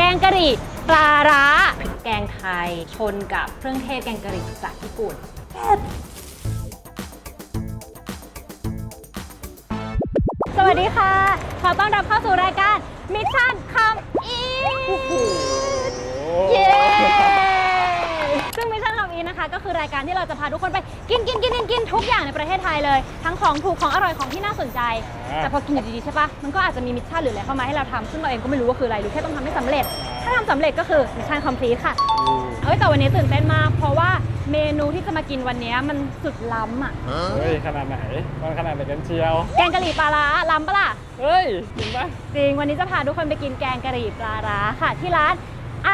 แกงกะหรี่ปลาร้าพริกแกงไทยชนกับเครื่องเทศแกงกะหรี่จากญี่ปุ่นเผ็ดสวัสดีค่ะ ขอต้อนรับเข้าสู่รายการมิชชั่นคำอีเย้ซึ่งมิชชั่ นคำอีนะคะ ก็คือรายการที่เราจะพาทุกคนไปกินกินกินกินกินทุกอย่างในประเทศไทยเลย ทั้งของถูกของอร่อยของที่น่าสนใจอ่าแต่พอกินอยู่ดีๆใช่ปะมันก็อาจจะมีมิชชั่นหรืออะไรเข้ามาให้เราทำซึ่งเราเองก็ไม่รู้ว่าคืออะไรรู้แค่ต้องทำให้สำเร็จ ถ้าทำสำเร็จก็คือมิชชั่นคอมพลีทค่ะเอ้ยแต่วันนี้ตื่นเต้นมาก เพราะว่าเมนูที่จะมากินวันนี้มันสุดล้ำอะเฮ้ยขนาดไหนมันขนาดไหนกันเชียว แกงกะหรี่ปลาร้าล้ำปะล่ะเฮ้ยจริงปะจริงวันนี้จะพาทุกคนไปกินแกงกะหรี่ปลาร้าค่ะ ที่ร้าน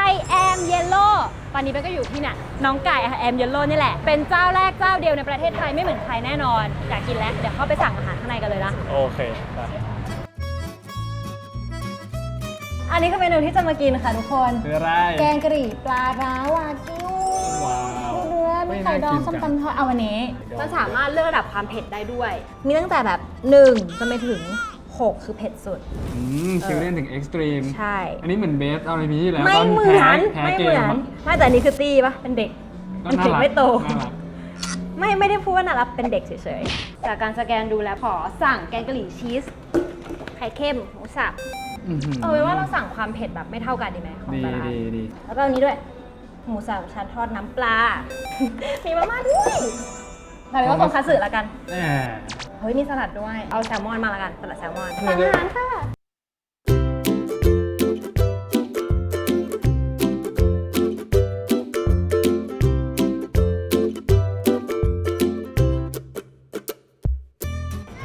I am Yellow ตอนนี้เบนก็อยู่ที่เนี่ยน้องไก่ I am Yellow นี่แหละ เป็นเจ้าแรกเจ้าเดียวในประเทศไทยไม่เหมือนใครแน่นอน อยากกินแล้ว เดี๋ยวเข้าไปสั่งอาหารข้างในกันเลยนะ โอเคไปอันนี้คือเมนูที่จะมากินค่ะทุกคน คืออะไร แกงกะหรี่ปลาร้าวากิวว้าวเนื้อมีไข่ดองส้มตำทอดเอาวันนี้ไข่ดองมันสามารถเลือกระดับความเผ็ดได้ด้วย มีตั้งแต่แบบ1จนไปถึง 6 คือเผ็ดสุด อืมคิวเล่นถึงเอ็กซ์ตรีมใช่ อันนี้เหมือนเบสเอาในพีที่แล้วไม่ตเหมืแพ้อนแพ้ไม่เกเหมืมอนอะไม่แต่อันนี้คือตี้ปะเป็นเด็กก็เป็นน่าเด็กรักไม่โต น่ารัก ไม่ไม่ได้พูดว่าน่ารักเป็นเด็กเฉยๆจากการสแกนดูแล้วขอสั่งแกงกะหรี่ชีสไข่เค็มหมูสับอื้อหือเออว่าเราสั่งความเผ็ดแบบไม่เท่ากันดีไหมของดีแต่ละอันดีดีแล้วก็อันนี้ด้วย หมูสามชั้นทอดน้ำปลา มีมาม่าด้วยแต่เป็นว่าของคัตสึละกัน แหมเฮ้ยมีสลัดด้วย เอาแซลมอนมาละกัน สลัดแซลมอนเออสั่งอาหารค่ะ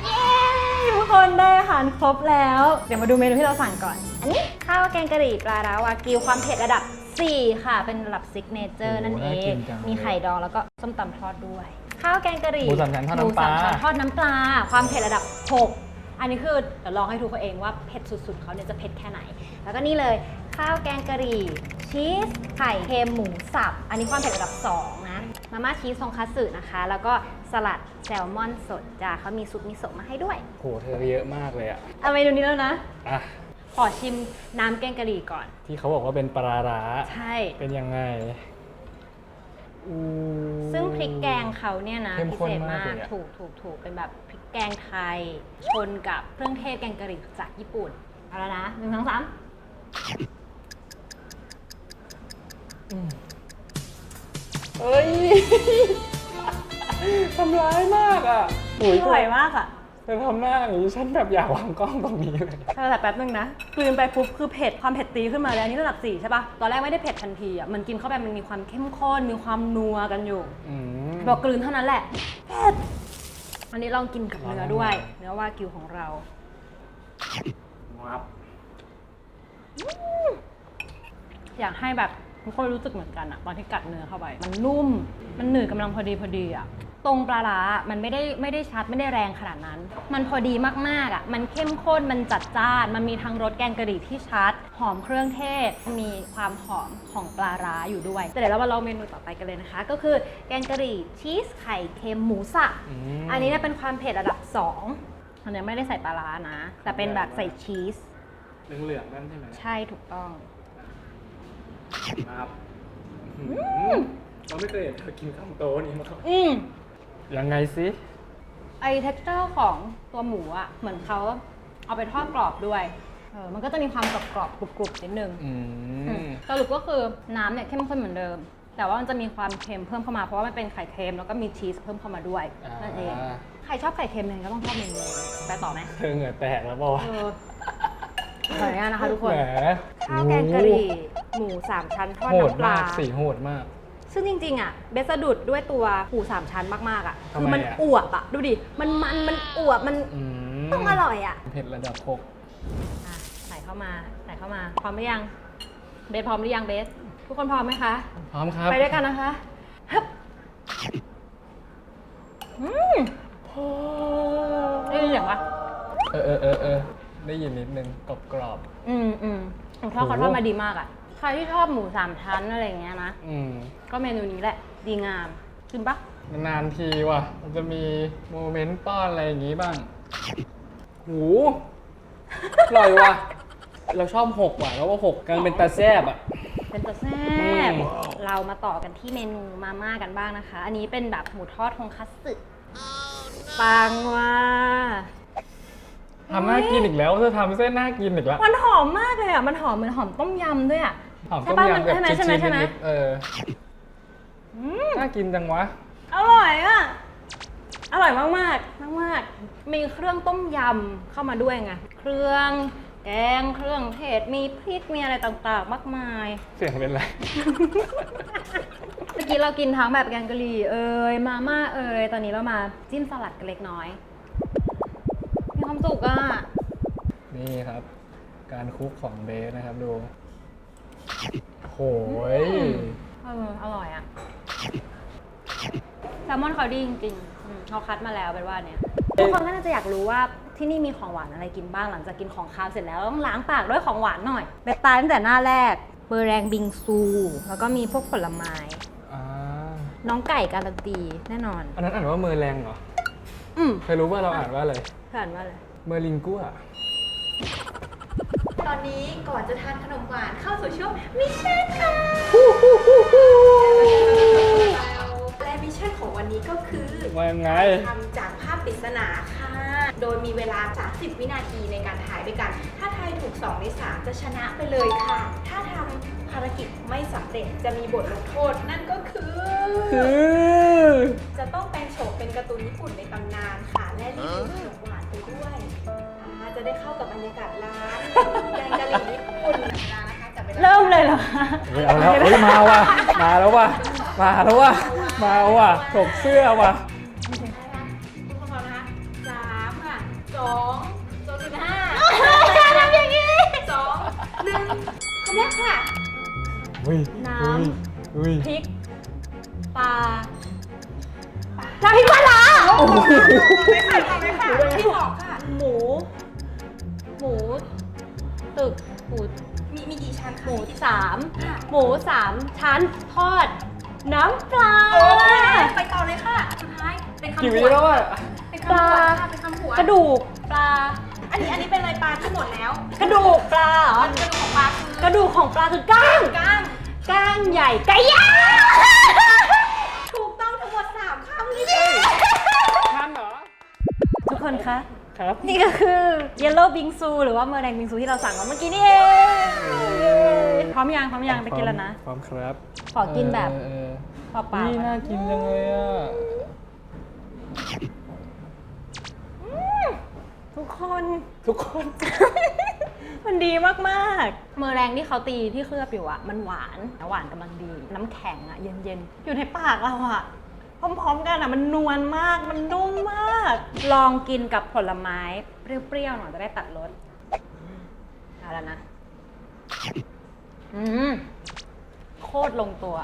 เย้ทุกคนได้อาหารครบแล้ว เดี๋ยวมาดูเมนูที่เราสั่งก่อน อันนี้ข้าวแกงกะหรี่ปลาร้าวากิวความเผ็ดระดับ 4 ค่ะ เป็นระดับซิกเนเจอร์นั่นเองมีไข่ดองแล้วก็ส้มตำทอดด้วย ข้าวแกงกะหรี่หมูสามชั้นทอดหมูน้ำปลาสามชั้นทอดน้ำปลา ความเผ็ดระดับ 6 อันนี้คือเดี๋ยวลองให้ทุกคนเองว่าเผ็ดสุดๆเขาเนี่ยจะเผ็ดแค่ไหน แล้วก็นี่เลยข้าวแกงกะหรี่ ชีสไข่เค็มหมูสับ อันนี้ความเผ็ดระดับ 2 นะ มาม่าชีสทรงคัตสึนะคะ แล้วก็สลัดแซลมอนสดจ้าเขามีซุปมิโซะมาให้ด้วย โหเธอเยอะมากเลยอะเอาเมนูนี้แล้วนะ อะขอชิมน้ำแกงกะหรี่ก่อน ที่เขาบอกว่าเป็นปลาร้าใช่ เป็นยังไง อู้ซึ่งพริกแกงเขาเนี่ยนะเข้มพิข้นเศษมามากกเลยอะ ถูกถูกถูกเป็นแบบพริกแกงไทย ชนกับเครื่องเทศแกงกะหรี่จากญี่ปุ่นเอาแล้วนะหนึ่งสองสามเอ้ย ทำร้ายมากอะโอ้ยอร่อยมากอะ เธอทำหน้าอย่างนี้ฉันแบบอยากวางกล้องตรงนี้เลยถ้าแต่แป๊บนึงนะกลืนไปปุ๊บคือเผ็ดความเผ็ดตีขึ้นมาแล้วอันนี้ระดับสี่ใช่ปะตอนแรกไม่ได้เผ็ดทันทีอะมันกินเข้าไปมันมีความเข้มข้นมีความนัวกันอยู่อืม บอกกลืนเท่านั้นแหละเผ็ดอันนี้ลองกินกับเนื้อด้วย เนื้อวากิวของเรา วับอยากให้แบบทุกคนรู้สึกเหมือนกันอะตอนที่กัดเนื้อเข้าไป มันนุ่ม มันหนืดกำลังพอดีพอดีอะ ตรงปลาร้ามันไม่ได้ไม่ได้ชัดไม่ได้แรงขนาดนั้น มันพอดีมากๆอะมันเข้มข้น มันจัดจ้าน มันมีทั้งรสแกงกะหรี่ที่ชัด หอมเครื่องเทศ มีความหอมของปลาร้าอยู่ด้วย แต่เดี๋ยวเรามาลองเมนูต่อไปกันเลยนะคะ ก็คือแกงกะหรี่ชีสไข่เค็มหมูสับมอันนี้เนี่ยเป็นความเผ็ดระดับ2อันนี้ไม่ได้ใส่ปลาร้านะ แต่เป็นแบบใส่ชีส เหลืองๆนั่นใช่ไหมใช่ถูกต้อง ครับเราไม่เคยเห็นเธอกินคำโตนี้มาก่อนอืม ยังไงสิ ไอเท็กเจอร์ของตัวหมูอะเหมือนเขาเอาไปทอดกรอบด้วยเออมันก็จะมีความกรอบกรอบๆกรุบกรุบๆนิดนึงอืมสรุปก็คือน้ำเนี่ยเข้มข้นเหมือนเดิม แต่ว่ามันจะมีความเค็มเพิ่มเข้ามาเพราะว่ามันเป็นไข่เค็มแล้วก็มีชีสเพิ่มเข้ามาด้วยนั่นเองอ่าใครชอบไข่เค็มเนี่ยก็ต้องชอบเมนูนี้ไปต่อไหมเธอเหงื่อแตกแล้วเปล่าวะเออขออนุญาตนะคะทุกคน แหมข้าวแกงกะหรี่ หมูสามชั้นทอดโหดน้ำปลา มากสีโหดมาก ซึ่งจริงๆอะเบสสะดุดด้วยตัวหมูสามชั้นมากๆอะทำคืไมมันอะ อวบอะดูดิมันมันมันอวบมันอืมต้องอร่อยอะเผ็ดระดับหกอะใส่เข้ามาใส่เข้ามาพร้อมหรือยังเบสพร้อมหรือยังเบสทุกคนพร้อมไหมคะ พร้อมครับไปด้วยกันนะคะฮึบอืมได้ยินเสียงปะเออเออเออเออได้ยินนิดนึงกรอบกรอบอืมอืมผมชอบเขาทอดมาดีมากอะ ใครที่ชอบหมูสามชั้นอะไรอย่างเงี้ยนะๆอืม ก็เมนูนี้แหละ ดีงามกินปะนานๆทีว่ะ มันจะมีโมเมนต์ป้อนอะไรอย่างงี้บ้าง หูอร่อยว่ะ เราชอบหกว่ะ แล้วว่าหกกำลังเป็นตาแซบอะ เป็นตัวแซ่อืบมเรามาต่อกันที่เมนูมาม่ากันบ้างนะคะ อันนี้เป็นแบบหมูทอดทงคัตสึปังว่าทำน่ากินอีกแล้วเธอทำเส้นน่ากินอีกแล้ว มันหอมมากเลยอะ มันหอมเหมือนหอมต้มยำด้วยอะ หอมใช่ต้มปะยำกับใช่ไหมชีสใช่ไหมใช่ไหมนิดๆเอออืมน่ากินจังวะ อร่อยอะ อร่อยมากมากมากมากๆมีเครื่องต้มยำเข้ามาด้วยไง เครื่องแกง เครื่องเทศ มีพริก มีอะไรต่างๆ มากมาย เสียงเป็นไรเมื่อกี้เรากินทั้งแบบแกงกะหรี่เอ่ยมาม่าเอ่ยตอนนี้เรามาจิ้มสลัดกันเล็กน้อย มีความสุขอะ นี่ครับ การคลุกของเบสนะครับดู โหยเอออร่อยอะแซลมอนเขาดีจริงๆอืมเขาคัดมาแล้วเป็นว่าเนี่ยทุกคนก็น่าจะอยากรู้ว่าที่นี่มีของหวานอะไรกินบ้างหลังจากกินของคาวเสร็จแล้วต้องล้างปากด้วยของหวานหน่อยเบตตายตั้งแต่หน้าแรกเบอร์แรงบิงซู แล้วก็มีพวกผลไม้ อ่าน้องไก่การันตีแน่นอน อันนั้นอ่านว่าเมอร์แรงเหรอ อืมเคยรู้ว่าเราอ่านว่าอะไร ผ่านว่าอะไรเมอร์ลิงกัวต อนนี้ก่อนจะทานขนมหวานเข้าสู่ช่วงมิชชั่นค่ะและมิชชั่นของวันนี้ก็คือว่ายังไง ทำจากภาพปริศนาค่ะ โดยมีเวลา 30 วินาทีในการถ่ายด้วยกัน ถ้าทายถูก2ใน3จะชนะไปเลยค่ะ ถ้าทำภารกิจไม่สำเร็จจะมีบทลงโทษนั่นก็คือ คือจะต้องแปลงโฉมเป็นการ์ตูนญี่ปุ่นในตำนานค่ะ และรีวิวขนมหวานไปด้วยอ่าจะได้เข้ากับบรรยากาศร้าน เริ่มเลยเหรอเฮ้ยเอาแล้วเฮ้ยมาว่ะมาแล้วว่ะมาแล้วว่ะมาว่ะถกเสื้อว่ะทุกคนพร้อมนะคะสามค่ะสองสองจุดห้าทำอย่างนี้สองหนึ่งคำแรกค่ะ อุ้ยน้อุ้ยอุ้ยพริกปลาน้ำพริกปลาร้าไม่ค่ะไม่ค่ะที่บอกค่ะ หมู หมู ตึก หมู มีมีกี่ชั้นหคะ มูสามค่ะ หมูสามชั้นทอด น้ำปลา โอเคไปต่อเลยค่ะ สุดท้ายเป็นคำกี่ผวิวนแล้วอะเป็นคำผวนค่ะเป็นคำผวนกระดูกปลา อันนี้อันนี้เป็นอะไรปลาที่หมดแล้วกระดูกปลาเหรอ กระดูกของปลาคือกระดูกของปลาคือก้างก้างก้างใหญ่ไก่ย่างถูกต้องทั้งหมดสามคำเลยท่านเหรอ ทุกคนคะ ครับ นี่ก็คือ Yellow Bingsu หรือว่าเมอร์แดงบิงซูที่เราสั่งมาเมื่อกี้นี่เองพร้อมยังพร้อมยังไปกินแล้วนะ พร้อมครับขอกินแบบ เออเออเปล่านี่ๆน่ากินจังเลยอะ ทุกคน ทุกคน มันดีมากๆ เมอร์แรงที่เขาตีที่เคลือบอยู่อะมันหวานหวานกำลังดี น้ำแข็งอะเย็นๆ อยู่ในปากเราอะ พร้อมๆกันอะมันนวลมากมันนุ่มมาก ลองกินกับผลไม้ เปรี้ยวๆหน่อยจะได้ตัดรสเอาแล้วนะ อืมโคตรลงตัว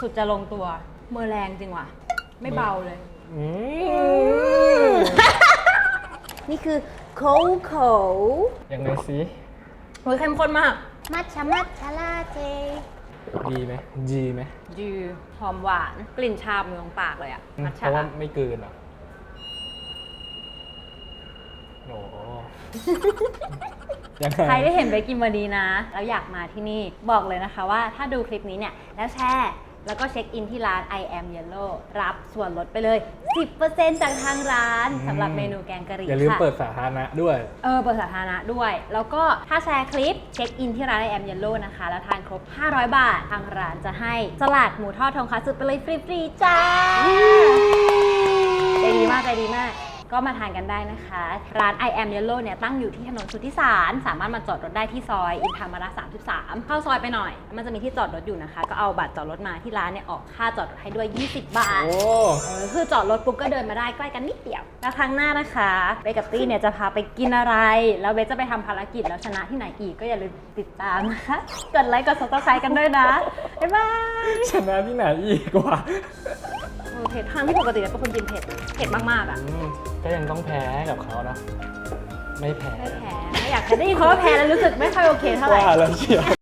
สุดจะลงตัว เมอร์แรงจริงว่ะ ไม่เบาเลย อืมนี่คือโคโค่ยังไงสิเฮ้ยเข้มข้นมาก มัชชามัชชาลาเท ดีไหมดีไหมดีหอมหวานกลิ่นชาบอยู่ตรงปากเลยอะมัทเพฉะราะว่าไม่เกินเหรอโอ้โห ยังไง ใครได้เห็นเบกกินวันนี้นะ แล้วอยากมาที่นี่บอกเลยนะคะว่าถ้าดูคลิปนี้เนี่ย แล้วแชร์ แล้วก็เช็คอินที่ร้าน I am Yellow รับส่วนลดไปเลย 10%จากทางร้านสำหรับเมนูแกงกะหรี่อย่าลืมค่ะ เปิดสาธารณะด้วย เออเปิดสาธารณะด้วย แล้วก็ถ้าแชร์คลิปเช็คอินที่ร้าน I am Yellow นะคะ แล้วทานครบ 500 บาท ทางร้านจะให้สลัดหมูทอดทงคัตสึไปเลยฟรี ๆ จ้าใจดีมากใจดีมาก ก็มาทานกันได้นะคะ ร้าน I am Yellow เนี่ยตั้งอยู่ที่ถนนสุทธิสาร สามารถมาจอดรถได้ที่ซอย อินทามาระ33 เข้าซอยไปหน่อย มันจะมีที่จอดรถอยู่นะคะ ก็เอาบัตรจอดรถมาที่ร้านเนี่ยออกค่าจอดรถให้ด้วย 20 บาท โอ้ เออคือจอดรถปุ๊บก็เดินมาได้ใกล้กันนิดเดียว แล้วครั้งหน้านะคะเบสกับตี้เนี่ยจะพาไปกินอะไร แล้วเบสจะไปทำภารกิจแล้วชนะที่ไหนอีกก็อย่าลืมติดตามนะคะ กดไลค์กด subscribe กันด้วยนะ บ๊ายบาย ชนะที่ไหนอีกวะเออ เผ็ดทางที่ปกติเนี่ยเป็นคนกินเผ็ด เผ็ดมากๆอะ อืมก็ยังต้องแพ้ให้กับเขานะ ไม่แพ้ไม่แพ้ไม่อยากจะได้ยินคำว่าแพ้แล้วรู้สึกไม่ค่อยโอเคเท่าไหร่ ว่าแล้วเชียว